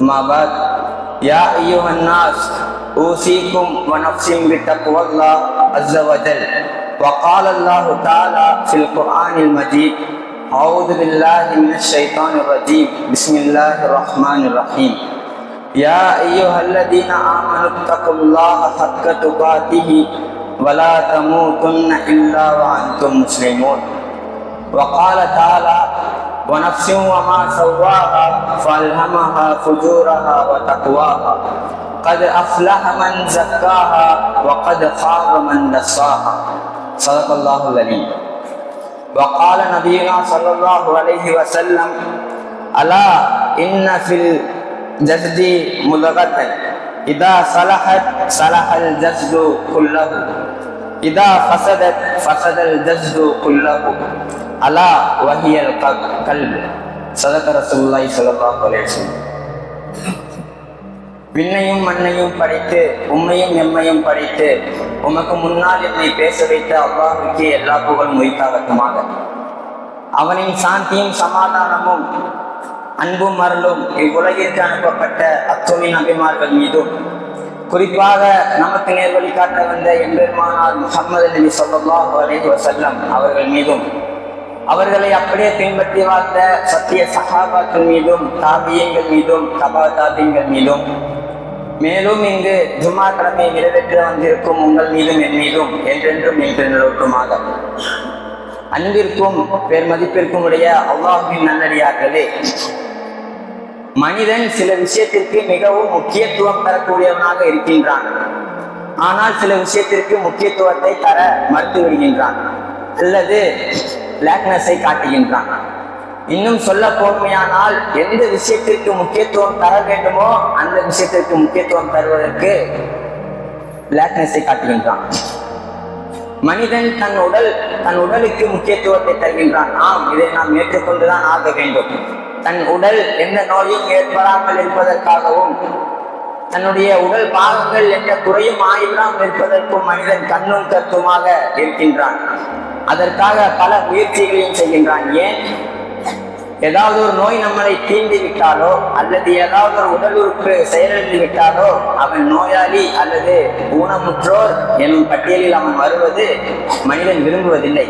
أما بعد يا أيها الناس أوصيكم ونفسي بتقوى الله عز وجل. وقال الله تعالى في القرآن المجيد أعوذ بالله من الشيطان الرجيم. بسم الله الرحمن الرحيم. يا أيها الذين آمنوا اتقوا الله حق تقاته ولا تموتن إلا وأنتم مسلمون. وقال تعالى ونفس وما سواها فألهمها فجورها وتقواها. قد أفلح من زكاها وقد خاب من دساها صدق الله العليم وقال نبينا صلى الله عليه وسلم ألا إن في الجسد مضغة. إذا صلحت صلح الجسد كله. إذا فسدت فسد الجسد كله. அலா வஹியல் கல் சதகர சுல்லாய் சொல்லலாம் விண்ணையும் மண்ணையும் படைத்து உம்மையும் எம்மையும் படைத்து உமக்கு முன்னால் என்னை பேச வைத்த அல்லாஹுக்கே எல்லா புகழ் உயிர்த்தாகட்டுமாக அவனின் சாந்தியும் சமாதானமும் அன்பும் அருளும் இவ்வுலகிற்கு அனுப்பப்பட்ட அத்துமின் அபிமார்கள் மீதும். குறிப்பாக நமக்கு நேர்வழி காட்ட வந்த எம்பெருமானால் முகமது நபி சொல்லாஹ் அலேஹி வசல்லம் அவர்கள் மீதும். அவர்களை அப்படியே பின்பற்றி வாழ்ந்த சத்திய சகாபாக்கள் மீதும் தாபியங்கள் மீதும் தபா தாபியங்கள் மீதும். மேலும் இங்கு ஜும்மா கடமை நிறைவேற்ற வந்திருக்கும் உங்கள் மீதும் என் மீதும் என்றென்றும் என்று நிலவட்டுமாக. அன்பிற்கும் பெருமதிப்பிற்கும் உடைய அவ்வாஹின் நல்லடியார்களே மனிதன் சில விஷயத்திற்கு மிகவும் முக்கியத்துவம் தரக்கூடியவனாக இருக்கின்றான். ஆனால் சில விஷயத்திற்கு முக்கியத்துவத்தை தர மறுத்து விடுகின்றான். அல்லது பிளாக்னஸை காட்டுகின்றான். இன்னும் சொல்ல போன்மையானால் எந்த விஷயத்திற்கு முக்கியத்துவம் தர வேண்டுமோ அந்த விஷயத்திற்கு முக்கியத்துவம் தருவதற்கு பிளாக்னஸை காட்டுகின்றான். மனிதன் தன் உடல் தன் உடலுக்கு முக்கியத்துவத்தை தருகின்றான். ஆம் இதை நாம் ஏற்றுக்கொண்டுதான் ஆக வேண்டும். தன் உடல் எந்த நோயும் ஏற்படாமல் இருப்பதற்காகவும் தன்னுடைய உடல் பாகங்கள் எந்த குறையும் ஆயிராமல் இருப்பதற்கும் மனிதன் கண்ணும் கத்துமாக இருக்கின்றான். அதற்காக பல முயற்சிகளையும் செய்கின்றான். ஏன்? ஏதாவது ஒரு நோய் நம்மளை தீண்டி விட்டாலோ அல்லது ஏதாவது ஒரு உடல் உறுப்பு செயலிழந்து விட்டாலோ அவன் நோயாளி அல்லது ஊனமுற்றோர் எனும் பட்டியலில் அவன் வருவது மனிதன் விரும்புவதில்லை.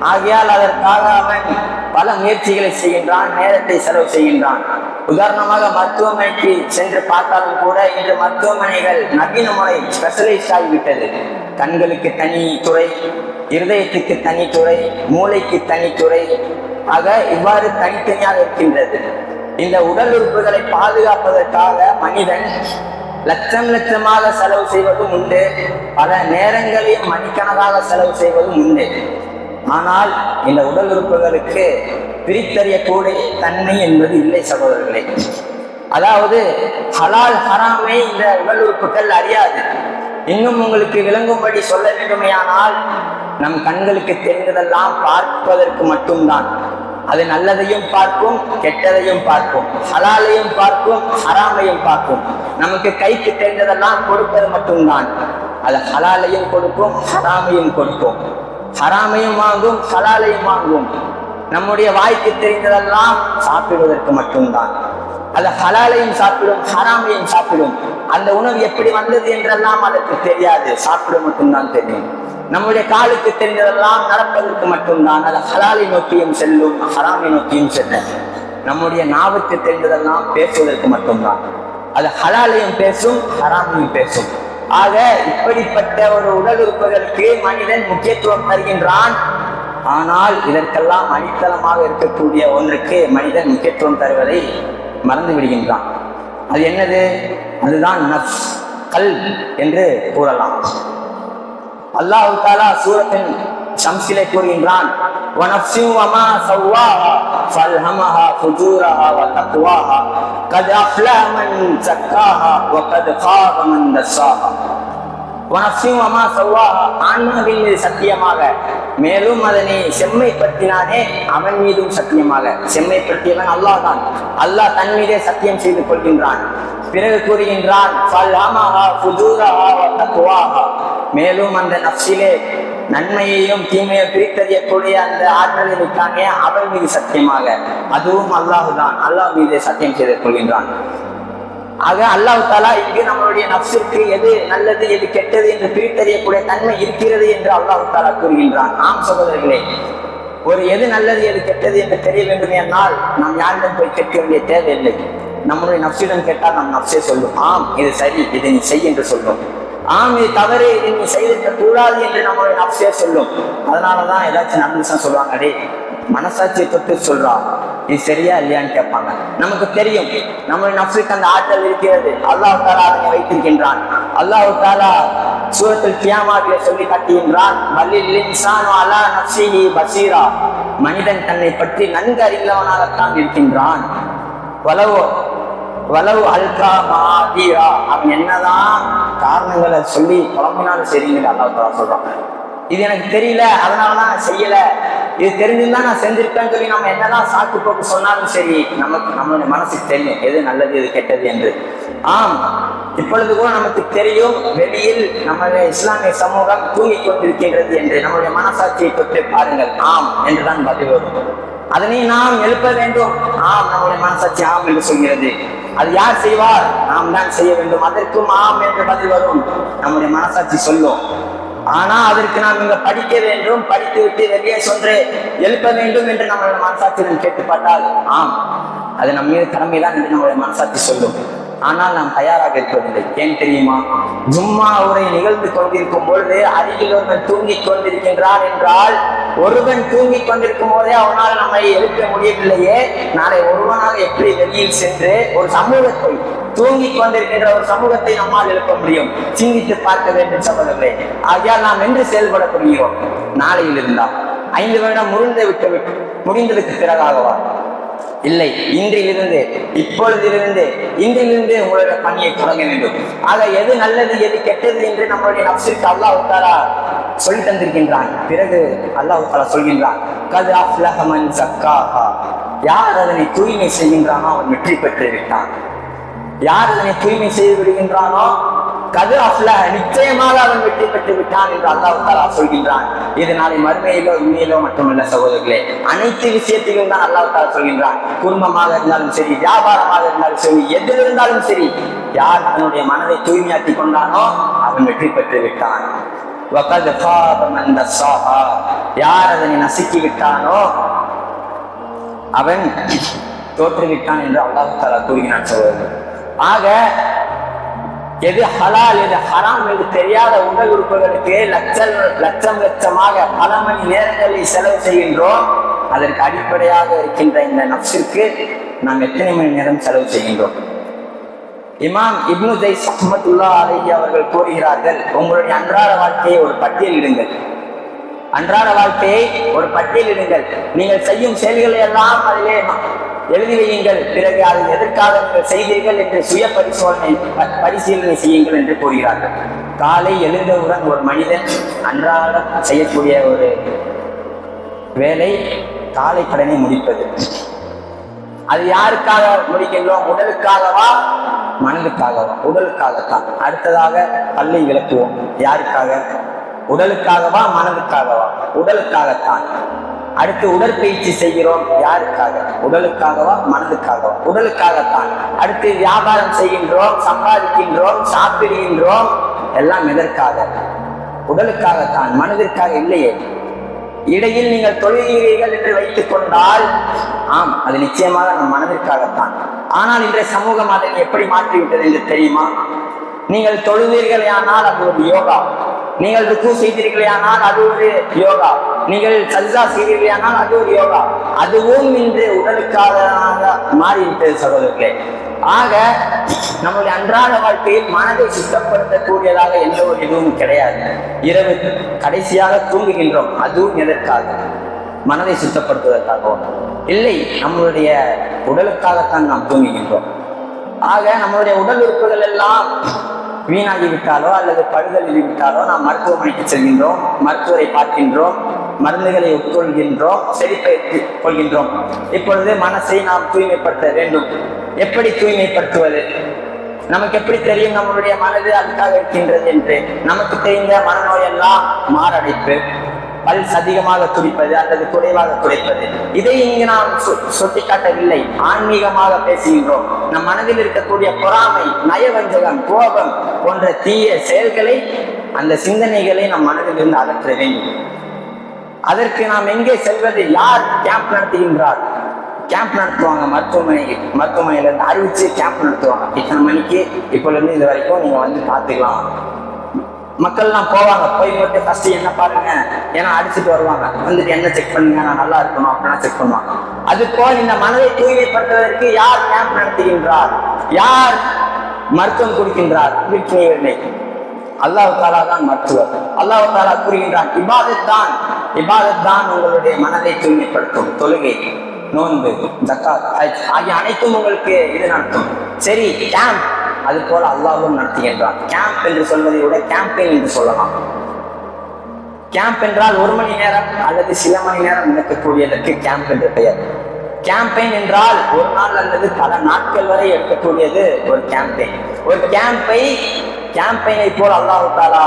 ஆகையால் அதற்காக அவன் பல முயற்சிகளை செய்கின்றான் நேரத்தை செலவு செய்கின்றான். உதாரணமாக மருத்துவமனைக்கு சென்று பார்த்தாலும் கூட இன்று மருத்துவமனைகள் நவீன முறை ஸ்பெஷலைஸ்ட் ஆகிவிட்டது. கண்களுக்கு தனி துறை இருதயத்துக்கு தனித்துறை மூளைக்கு தனித்துறை ஆக இவ்வாறு தனித்தனியாக இருக்கின்றது. இந்த உடல் உறுப்புகளை பாதுகாப்பதற்காக மனிதன் லட்சம் லட்சமாக செலவு செய்வதும் உண்டு. பல நேரங்களில் மணிக்கணக்காக செலவு செய்வதும் உண்டு. ஆனால் இந்த உடல் உறுப்புகளுக்கு பிரித்தறியக்கூடிய தன்மை என்பது இல்லை சகோதரர்களே. அதாவது ஹலால் ஹராமை இந்த உடல் உறுப்புகள் அறியாது. இன்னும் உங்களுக்கு விளங்கும்படி சொல்ல வேண்டுமையானால் நம் கண்களுக்கு தெரிந்ததெல்லாம் பார்ப்பதற்கு மட்டும்தான். அது நல்லதையும் பார்க்கும் கெட்டதையும் பார்க்கும் ஹலாலையும் பார்க்கும் ஹராமையும் பார்க்கும் நமக்கு கைக்கு தெரிந்ததெல்லாம் கொடுப்பது மட்டும்தான். அது ஹலாலையும் கொடுக்கும் ஹராமையும் கொடுக்கும் ஹராமையும் வாங்கும் ஹலாலையும் வாங்கும். நம்முடைய வாய்க்கு தெரிந்ததெல்லாம் சாப்பிடுவதற்கு மட்டும்தான். அது ஹலாலையும் சாப்பிடும் ஹராமையும் சாப்பிடும். அந்த உணவு எப்படி வந்தது என்றெல்லாம் அதற்கு தெரியாது. சாப்பிட மட்டும்தான் தெரியும். நம்முடைய காலுக்கு தெரிந்ததெல்லாம் நடப்பதற்கு மட்டும்தான். அது ஹலாலை நோக்கியும் செல்லும் ஹராமை நோக்கியும் செல்லும் நம்முடைய நாவுக்கு தெரிந்ததெல்லாம் பேசுவதற்கு மட்டும்தான். அது ஹலாலையும் பேசும் ஹராமையும் பேசும். ஆக இப்படிப்பட்ட ஒரு உடல் உறுப்புகளுக்கு மனிதன் முக்கியத்துவம் தருகின்றான். ஆனால் இதற்கெல்லாம் அடித்தளமாக இருக்கக்கூடிய ஒன்றுக்கு மனிதன் முக்கியத்துவம் தருவதை மறந்து விடுகின்றான். அது என்னது? அதுதான் நஃப்ஸ் கல் என்று கூறலாம். அல்லாஹு தாலா சூரத்தின் ஷம்சிலை கூறுகின்றான். ஆன்மாவின் மீது சத்தியமாக. மேலும் அதனை செம்மைப்படுத்தினானே அவன் மீதும் சத்தியமாக. செம்மைப்படுத்தியவன் அல்லாஹ் தான் அல்லாஹ் தன் மீதே சத்தியம் செய்து கொள்கின்றான். பிறகு கூறுகின்றான் மேலும் அந்த நப்சிலே நன்மையையும் தீமையை பிரித்தறியக்கூடிய அந்த ஆற்றலை இருக்காங்க அவள் மீது சத்தியமாக. அதுவும் அல்லாஹ் தான் அல்லாஹ் மீது சத்தியம் செய்து கொள்கின்றான். ஆக அல்லாஹ் தாலா இங்கு நம்மளுடைய நப்சிற்கு எது நல்லது எது கெட்டது என்று பிரித்தறியக்கூடிய தன்மை இருக்கிறது என்று அல்லாஹ் தாலா கூறுகின்றான். ஆம் சகோதரர்களே ஒரு எது நல்லது எது கெட்டது என்று தெரிய வேண்டும் என்றால் நாம் யாரிடம் போய் கேட்க வேண்டிய தேவையில்லை. நம்முடைய நப்சிடம் கேட்டால் நம் நப்சே சொல்லும். ஆம் இது சரி இதை நீ செய் என்று சொல்லும். ஆம் இது தவறு இதை நீ செய்திருக்க கூடாது என்று நம்மளுடைய நப்சே சொல்லும். அதனாலதான் ஏதாச்சும் நடந்துச்சுன்னா சொல்லுவாங்க டேய் மனசாட்சியை தொட்டு சொல்றா. இது சரியா இல்லையான்னு கேட்பாங்க. நமக்கு தெரியும் நம்மளுடைய நப்சுக்கு அந்த ஆற்றல் இருக்கிறது. அல்லாஹ் தாலா அதனை வைத்திருக்கின்றான். அல்லாஹ் தாலா சூரத்தில் கியாமாவிலே சொல்லி காட்டுகின்றான் மல்லில் இன்சானு அலா நப்சிஹி பசீரா. மனிதன் தன்னை பற்றி நன்கு அறிந்தவனாகத்தான் இருக்கின்றான். வளவோ வளவு அல்கா மாதீரா அவன் என்னதான் காரணங்களை சொல்லி குழம்பினாலும் சரிங்க அல்லாஹ் தாலா சொல்றான். இது எனக்கு தெரியல அதனாலதான் நான் செய்யல. இது தெரிஞ்சிருந்தா நான் செஞ்சிருப்பேன்னு சொல்லி நம்ம என்னதான் சாக்கு போக்கு சொன்னாலும் சரி நமக்கு நம்மளுடைய மனசுக்கு தெரியும் எது நல்லது எது கெட்டது என்று. ஆம் இப்பொழுது கூட நமக்கு தெரியும் வெளியில் நம்முடைய இஸ்லாமிய சமூகம் தூங்கிக் கொண்டிருக்கின்றது என்று நம்முடைய மனசாட்சியை தொட்டு பாருங்கள். ஆம் என்றுதான் பதில் வரும். அதனை நாம் எழுப்ப வேண்டும். ஆம் நம்முடைய மனசாட்சி ஆம் என்று சொல்கிறது. அது யார் செய்வார்? நாம் தான் செய்ய வேண்டும். அதற்கும் ஆம் என்று பதில் வரும். நம்முடைய மனசாட்சி சொல்லும். ஆனா அதற்கு நாம் இங்க படிக்க வேண்டும். படித்து விட்டு வெளியே சென்று எழுப்ப வேண்டும் என்று நம்மளுடைய மனசாட்சியிடம் கேட்டுப்பட்டால் ஆம். அது நம்ம மீது கடமைதான் என்று நம்முடைய மனசாட்சி சொல்லும். ஆனால் நாம் தயாராக இருப்பதில்லை. ஏன் தெரியுமா? ஜும்மா உரை நிகழ்ந்து கொண்டிருக்கும் பொழுது அருகில் ஒருவன் தூங்கிக் கொண்டிருக்கின்றார் என்றால் ஒருவன் தூங்கிக் கொண்டிருக்கும் போதே அவனால் நம்மை எழுப்ப முடியவில்லையே. நாளை ஒருவனாக எப்படி வெளியில் சென்று ஒரு சமூகத்தை தூங்கிக் கொண்டிருக்கின்ற ஒரு சமூகத்தை நம்மால் எழுப்ப முடியும்? சிந்தித்து பார்க்க வேண்டும் சகோதரர்களே. ஆகியால் நாம் என்று செயல்பட முடியும் நாளையில் இருந்தால் ஐந்து வருடம் முடிந்து விட்டு முடிந்ததுக்கு பிறகாகவா? இல்லை இன்றிலிருந்து இப்பொழுதிலிருந்து இன்றிலிருந்து உங்களுடைய பணியை தொடங்க வேண்டும். ஆக எது நல்லது எது கெட்டது என்று நம்மளுடைய நப்சிற்கு அல்லாஹ் தாலா சொல்லி தந்திருக்கின்றான். பிறகு அல்லாஹ் தாலா சொல்கின்றான் கது அஃப்லஹமன் சக்காஹா யார் அதனை தூய்மை செய்கின்றானோ அவன் வெற்றி பெற்று விட்டான். யார் அதனை தூய்மை செய்து விடுகின்றானோ கது அஃப்ல நிச்சயமாக அவன் வெற்றி பெற்று விட்டான் என்று அல்லாஹு தாலா சொல்கின்றான். இது நாளை மறுமையிலோ இனியிலோ மட்டுமல்ல சகோதரர்களே. அனைத்து விஷயத்திலும் தான் அல்லாஹ் தாலா சொல்கின்றான். குடும்பமாக இருந்தாலும் சரி வியாபாரமாக இருந்தாலும் சரி எது இருந்தாலும் சரி யார் தன்னுடைய மனதை தூய்மையாக்கி கொண்டானோ அவன் வெற்றி பெற்று விட்டான். வகத் ஃபாப மன் சாஹா யார் அதனை நசுக்கி விட்டானோ அவன் தோற்றுவிட்டான் என்று அல்லாஹு தாலா கூறுகிறான் சகோதரர்கள். ஆக எது ஹலால் எது ஹராம் எது தெரியாத உடல் உறுப்புகளுக்கு லட்சம் லட்சம் லட்சமாக பல மணி நேரங்களை செலவு செய்கின்றோம். அதற்கு அடிப்படையாக இருக்கின்ற இந்த நப்சிற்கு நாம் எத்தனை மணி நேரம் செலவு செய்கின்றோம்? இமாம் இப்னு ஜெய்ஸ் அஹமத்துல்லா அலஹி அவர்கள் கூறுகிறார்கள் உங்களுடைய அன்றாட வாழ்க்கையை ஒரு பட்டியலிடுங்கள் அன்றாட வாழ்க்கையை ஒரு பட்டியலிடுங்கள் நீங்கள் செய்யும் செயல்களை எல்லாம் அதிலே எழுதி வையுங்கள். பிறகு அதை எதற்காக நீங்கள் செய்தீர்கள் என்று சுய பரிசோதனை பரிசீலனை செய்யுங்கள் என்று கூறுகிறார்கள். காலை எழுந்தவுடன் ஒரு மனிதன் அன்றாடம் செய்யக்கூடிய ஒரு வேலை காலை கடனை முடிப்பது. அது யாருக்காக முடிக்கின்றோம்? உடலுக்காகவா? மனதுக்காகவா உடலுக்காகத்தான். அடுத்ததாக பல்லை விளக்குவோம். யாருக்காக? உடலுக்காகவா மனதுக்காகவா? உடலுக்காகத்தான். அடுத்து உடற்பயிற்சி செய்கிறோம். யாருக்காக? உடலுக்காகவா மனதுக்காகவா? உடலுக்காகத்தான். அடுத்து வியாபாரம் செய்கின்றோம் சம்பாதிக்கின்றோம் சாப்பிடுகின்றோம். எல்லாம் எதற்காக? உடலுக்காகத்தான். மனதிற்காக இல்லையே. இடையில் நீங்கள் தொழுகிறீர்கள் என்று வைத்துக் கொண்டால் ஆம் அது நிச்சயமாக நம் மனதிற்காகத்தான். ஆனால் இன்றைய சமூகம் அதை எப்படி மாற்றிவிட்டது என்று தெரியுமா? நீங்கள் தொழுவீர்களே ஆனால் அது ஒரு யோகா. நீங்கள் ருக்கு செய்தீர்களே ஆனால் அது ஒரு யோகா. நீங்கள் சஜ்ஜா செய்தீர்களே ஆனால் அது ஒரு யோகா. அதுவும் இன்று உடலுக்காக மாறிவிட்டது சகோதரர்களே. ஆக நம்முடைய அன்றாட வாழ்க்கையில் மனதை சுத்தப்படுத்தக்கூடியதாக எந்த ஒரு இதுவும் கிடையாது. இரவு கடைசியாக தூங்குகின்றோம் அதுவும் எதற்காக? மனதை சுத்தப்படுத்துவதற்காகவும் இல்லை நம்மளுடைய உடலுக்காகத்தான் நாம் தூங்குகின்றோம். ஆக நம்மளுடைய உடல் உறுப்புகள் எல்லாம் வீணாகிவிட்டாலோ அல்லது பழுதல் விட்டாலோ நாம் மருத்துவமனைக்கு செல்கின்றோம் மருத்துவரை பார்க்கின்றோம் மருந்துகளை உட்கொள்கின்றோம் செழிப்பை கொள்கின்றோம். இப்பொழுது மனசை நாம் தூய்மைப்படுத்த வேண்டும். எப்படி தூய்மைப்படுத்துவது? நமக்கு எப்படி தெரியும் நம்மளுடைய மனது அதுக்காக இருக்கின்றது என்று? நமக்கு தெரிந்த மனநோய் எல்லாம் மாரடைப்பு. பல்ஸ் அதிகமாக துடிப்பது அல்லது குறைவாக துடைப்பது இதை இங்கு நாம் சு- சுட்டிக்காட்டவில்லை. ஆன்மீகமாக பேசுகின்றோம். நம் மனதில் இருக்கக்கூடிய பொறாமை நயவஞ்சகம் கோபம் போன்ற தீய செயல்களை அந்த சிந்தனைகளை நம் மனதிலிருந்து அகற்ற வேண்டும். அதற்கு நாம் எங்கே செல்வது? யார் கேம்ப் நடத்துகின்றார்? கேம்ப் நடத்துவாங்க மருத்துவமனை மருத்துவமனையில இருந்து அறிவிச்சு கேம்ப் நடத்துவாங்க. இத்தனை மணிக்கு இப்போல இருந்து இது வரைக்கும் நீங்க வந்து பாத்துக்கலாம் மக்கள்லாம் போவாங்க. போய் போட்டு ஃபர்ஸ்ட் என்ன பாருங்க. ஏன்னா அடிச்சுட்டு வருவாங்க. வந்துட்டு என்ன செக் பண்ணுங்க? நான் நல்லா இருக்கணும் அப்படின்னா செக் பண்ணுவாங்க. அது போல் இந்த மனதை தூய்மைப்படுத்துவதற்கு யார் கேம்ப் நடத்துகின்றார்? யார் மருத்துவம் கொடுக்கின்றார்? வீட்டினை அல்லாஹ் தாலா தான் மருத்துவர். அல்லாஹ் தாலா கூறுகின்றான் இபாதத் தான். இபாதத் தான் உங்களுடைய மனதை தூய்மைப்படுத்தும். தொழுகை நோன்பு ஜக்காத் ஆகிய அனைத்தும் உங்களுக்கு இது நடத்தும் சரி கேம்ப் அது போல அல்லாவும் நடத்துகின்றான். கேம்ப் என்று சொல்வதை விட கேம்பெயின் என்று சொல்லலாம். கேம்ப் என்றால் ஒரு மணி நேரம் அல்லது சில மணி நேரம் நடக்கக்கூடியதற்கு கேம்ப் என்று பெயர். கேம்பெயின் என்றால் ஒரு நாள் அல்லது பல நாட்கள் வரை எடுக்கக்கூடியது ஒரு கேம்பெயின் ஒரு கேம்பை கேம்பெயினை போல் அல்லாஹு தாலா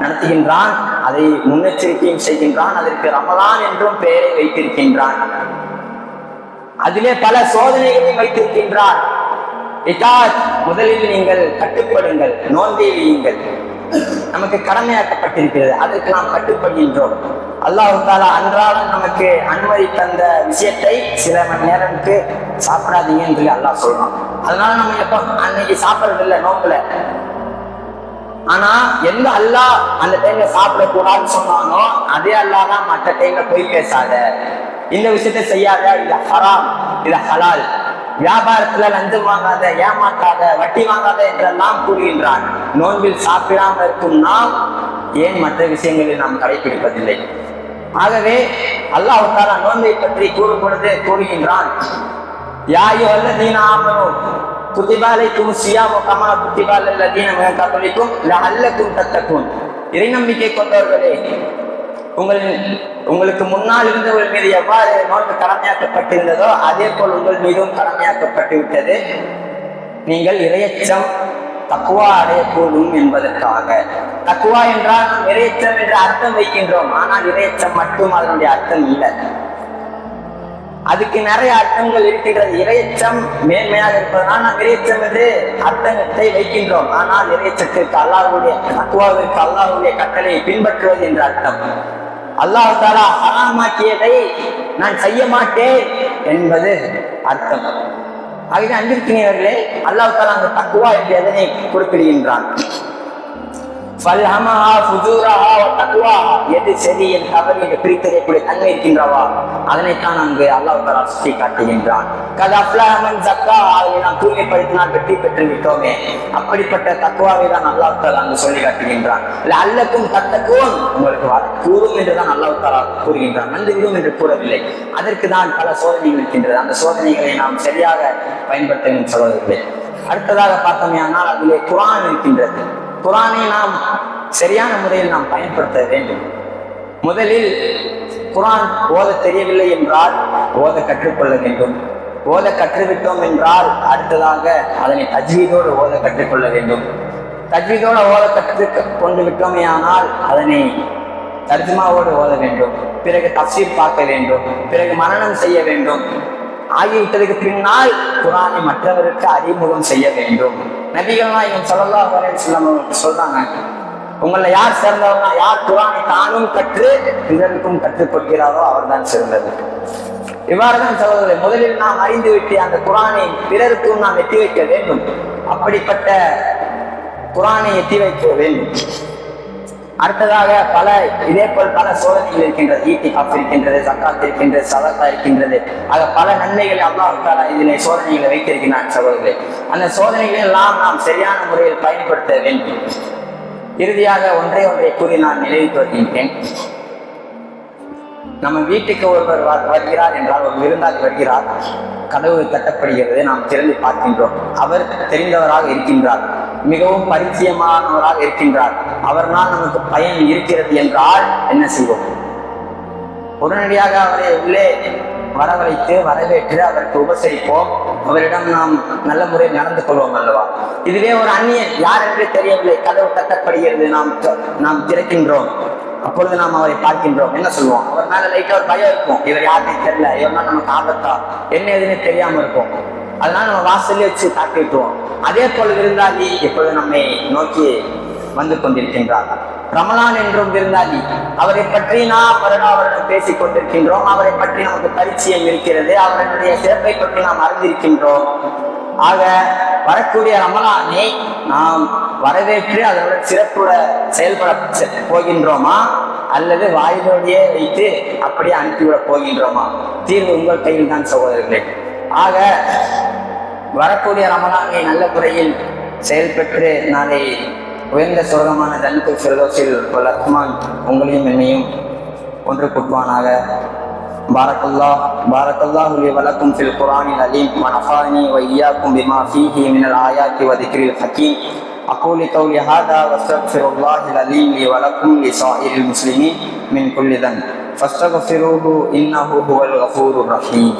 நடத்துகின்றான் அதை முன்னெச்சரிக்கையும் செய்கின்றான் அதற்கு ரமலான் என்றும் பெயரை வைத்திருக்கின்றான். அதிலே பல சோதனைகளையும் வைத்திருக்கின்றான். இதாத் முதலில் நீங்கள் கட்டுப்படுங்கள் நோன்பை வையுங்கள். நமக்கு கடமையாக்கப்பட்டிருக்கிறது அதற்கு நாம் கட்டுப்படுகின்றோம். அல்லாஹு தாலா அன்றாடம் நமக்கு அனுமதி தந்த விஷயத்தை சில மணி நேரத்துக்கு சாப்பிடாதீங்கன்னு சொல்லி அல்லாஹ் சொல்றான். அதனால நம்ம எப்போ அன்னைக்கு சாப்பிடுறது இல்லை நோம்புல. ஆனா எந்த அல்லாஹ் அந்த டைம்ல சாப்பிடக்கூடாதுன்னு சொன்னானோ அதே அல்லாஹ் தான் மற்ற டைம்ல போய் பேசாத. இந்த விஷயத்தை செய்யாத இது ஹராம் இது ஹலால். வியாபாரத்துல லஞ்சம் வாங்காத ஏமாற்றாத வட்டி வாங்காத என்றெல்லாம் கூறுகின்றான் நோன்பில் சாப்பிடாம இருக்கும் நாம் ஏன் மற்ற விஷயங்களில் நாம் கடைபிடிப்பதில்லை ஆகவே அல்லாஹ் தாலா நோன்பை பற்றி கூறும் பொழுது கூறுகின்றான் யாயோ அல்லதீன ஆமனு குத்திபா அலைக்கும் சியாமு கமா குத்திபா அல்லதீன மின் கபலிக்கும் லஅல்லக்கும் தத்தக்கும் இறை நம்பிக்கை கொண்டவர்களே உங்கள் உங்களுக்கு முன்னால் இருந்தவர்கள் மீது எவ்வாறு நோன்பு கடமையாக்கப்பட்டிருந்ததோ அதே போல் உங்கள் மீதும் கடமையாக்கப்பட்டு விட்டது. நீங்கள் இரையச்சம் தக்குவா அடையக்கூடும் என்பதற்காக. தக்குவா என்றால் நாம் இரையச்சம் என்று அர்த்தம் வைக்கின்றோம். ஆனால் இரையச்சம் மட்டும் அதனுடைய அர்த்தம் இல்லை. அதுக்கு நிறைய அர்த்தங்கள் இருக்கின்றது. இறையச்சம் மேன்மையாக இருப்பதனால் நாம் இறையச்சம் என்று அர்த்தத்தை வைக்கின்றோம். ஆனால் இறையச்சத்திற்கு அல்லாஹ்வுடைய தக்குவாவிற்கு அல்லாவுடைய கட்டளையை பின்பற்றுவது என்ற அர்த்தம். அல்லாஹ் தாலா ஹராமாக்கியதை நான் செய்ய மாட்டேன் என்பது அர்த்தம். ஆகவே அன்பிற்கினியவர்களே அல்லாஹ் தாலா அந்த தக்குவா என்று எதனை குறிப்பிடுகின்றான் ஃபல்ஹமஹா ஃபுஜூரஹா தக்வா. தக்வாஹா. எது சரி என் தவறு என்று பிரித்தறியக்கூடிய தன்மை இருக்கின்றவா? அதனைத்தான் அங்கு அல்லாஹ் தலா சுட்டி காட்டுகின்றான் கத் அஃப்லஹ மன் அதை நாம் தூய்மைப்படுத்தினால் வெற்றி பெற்று விட்டோமே. அப்படிப்பட்ட தக்குவாவை தான் அல்லாஹ் தலா அங்கு சொல்லி காட்டுகின்றான் இல்லை அல்லக்கும் தத்தக்கும் உங்களுக்கு வர கூறும் என்றுதான் அல்லாஹ் தலா கூறுகின்றான். வந்துவிடும் என்று கூறவில்லை. அதற்கு தான் பல சோதனைகள் இருக்கின்றது. அந்த சோதனைகளை நாம் சரியாக பயன்படுத்த சொல்வதில்லை அடுத்ததாக பார்த்தோமேயானால் அதிலே குரான் இருக்கின்றது. குரானை நாம் சரியான முறையில் நாம் பயன்படுத்த வேண்டும். முதலில் குரான் ஓத தெரியவில்லை என்றால் ஓத கற்றுக்கொள்ள வேண்டும். ஓத கற்றுவிட்டோம் என்றால் அடுத்ததாக அதனை தஜ்வீதோடு ஓத கற்றுக்கொள்ள வேண்டும். தஜ்வீதோடு ஓத கற்று கொண்டு விட்டோமே ஆனால் அதனை தர்ஜுமாவோடு ஓத வேண்டும். பிறகு தப்சீர் பார்க்க வேண்டும். பிறகு மரணம் செய்ய வேண்டும். ஆகிவிட்டதுக்கு பின்னால் குரானை மற்றவருக்கு அறிமுகம் செய்ய வேண்டும். நபிகள் இவன் சொல்லலாம் வரேன்னு வஸல்லம் சொல்றாங்க. உங்களை யார் சிறந்தவர்னா யார் குரானை தானும் கற்று பிறருக்கும் கற்றுக்கொள்கிறாரோ அவர் தான் சிறந்தது. இவ்வாறுதான் சொல்லவில்லை முதலில் நாம் அறிந்து விட்டு அந்த குரானை பிறருக்கும் நாம் எத்தி வைக்க வேண்டும். அப்படிப்பட்ட குரானை எட்டி வைக்க வேண்டும். அடுத்ததாக பல இதே போல் பல சோதனைகள் இருக்கின்றது ஈட்டி காப்பு இருக்கின்றது சக்காத் இருக்கின்றது சதத்தா இருக்கின்றது. ஆக பல நன்மைகளை அல்லாஹால இதனை சோதனைகளை வைத்திருக்கிறான் சகோதரர்களே. அந்த சோதனைகளை எல்லாம் நாம் சரியான முறையில் பயன்படுத்த வேண்டும். இறுதியாக ஒன்றை ஒன்றை கூறி நான் நினைவுக்கு வருகின்றேன். நம்ம வீட்டுக்கு ஒருவர் வருகிறார் என்றால் ஒரு விருந்தாளி வருகிறார். கதவு தட்டப்படுகிறது நாம் திறந்து பார்க்கின்றோம். அவர் தெரிந்தவராக இருக்கின்றார். மிகவும் பரிச்சயமானவராக இருக்கின்றார். அவர்னால் நமக்கு பயன் இருக்கிறது என்றால் என்ன செய்வோம்? உடனடியாக அவரை உள்ளே வரவழைத்து வரவேற்று அவருக்கு உபசரிப்போம். அவரிடம் நாம் நல்ல முறையில் நடந்து கொள்வோம் அல்லவா? இதுவே ஒரு அந்நியன் யார் என்று தெரியவில்லை. கதவு தட்டப்படுகிறது. நாம் நாம் திறக்கின்றோம். அப்பொழுது நாம் அவரை பார்க்கின்றோம். என்ன சொல்லுவோம் அவர் மேல லைட்டா ஒரு பயம் இருக்கும். இவர் யாருன்னு தெரியல. இவர்னா நமக்கு ஆபத்தா? என்ன ஏதுன்னு தெரியாம இருக்கும் அதனால நம்ம வாசல்ல வச்சு தாக்கி விட்டுவோம் அதே போல விருந்தாளி எப்பொழுது நம்மை நோக்கி வந்து கொண்டிருக்கின்றார் ரமலான் என்றும் விருந்தாளி. அவரை பற்றி நாம் வருடாவரிடம் பேசிக் கொண்டிருக்கின்றோம். அவரை பற்றி நமக்கு பரிச்சயம் இருக்கிறது. அவருடைய சிறப்பை பற்றி நாம் அறிந்திருக்கின்றோம். ஆக வரக்கூடிய ரமலானை நாம் வரவேற்று அதனுடன் சிறப்புட செயல்பட செ- போகின்றோமா? அல்லது வாயிலோடையே வைத்து அப்படியே அனுப்பிவிட போகின்றோமா? தீர்வு உங்கள் கையில் தான் சகோதரர்களே. ஆக வரக்கூடிய ரமலானை நல்ல முறையில் செயல்பெற்று நாளை உயர்ந்த சுரகமான தனுக்கு ஃபிரதோஸில் ரஹ்மான் உங்களையும் என்னையும் ஒன்று கூட்டுவானாக பாரக்கல்லா பாரக்கல்லா லி வலக்கும் ஃபில் குரானில் அலீம் ونفعني وإياكم بما فيه من الآيات وذكر الحكيم أقول قولي هذا واستغفر الله العليم لي ولكم لسائر المسلمين من كل ذنب فاستغفروه إنه هو الغفور الرحيم